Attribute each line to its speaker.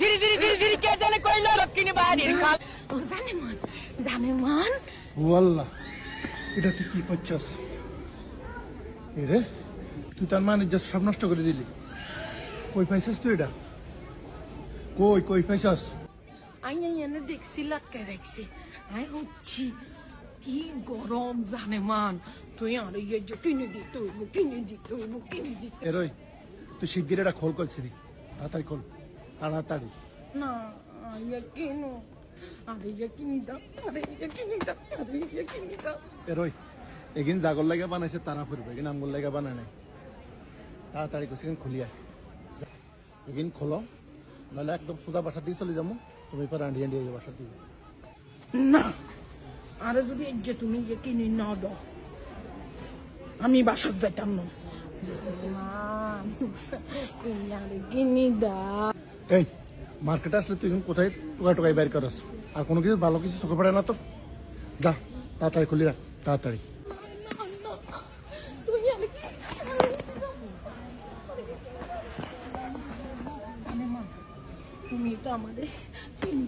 Speaker 1: গিরি গিরি গিরি গিরি কে জানে কইলো রক্ষিণী বাড়ির খাল
Speaker 2: ও জানে মান জানে মান
Speaker 3: ওয়াল্লাহ এটা তুই কি করছস এ রে তুই তার মানে যে সব নষ্ট করে দিলি কই পাইছস তুই এটা কই কই পাইছস
Speaker 2: আই আই এনে দেখছি লাটকে দেখছি আই হচ্ছি কি গরম জানে মান তুই আর ইয়ে যে কিনে দিতে হইব কিনে দিতে হইব কিনে দিতে
Speaker 3: এরই তুই শিগগির এটা খোল করছিলি তাড়াতাড়ি খোল তাড়াতাড়ি।
Speaker 2: না কিনো? আরে ইয়ে কিনি দাও আরে ইয়ে কিনি দাও আরে ইয়ে কিনি দাও
Speaker 3: এরই এগিন জাগর লাগে বানাইছে তারা ফুরবে এগিন আমগুল লাগে বানায় নাই। তাড়াতাড়ি করছি এগিন খুলিয়া। এগিন খোলো। নাহলে একদম সোজা বাসা দিয়ে চলে যাব তুমি পরে আন্ডি আন্ডি বাসা দিয়ে
Speaker 2: না আরে যদি যে তুমি ইয়ে কিনে না দাও আমি বাসার যাইতাম না। কিনি দাও।
Speaker 3: এই মার্কেটে আসলে তুই এখন কোথায় টোকাই টোকাই বের করস? আর কোনো কিছু ভালো কিছু চোখে পড়ে না তো? যা, তাড়াতাড়ি খুলি রাখ, তাড়াতাড়ি।
Speaker 2: তুমি তো আমাদের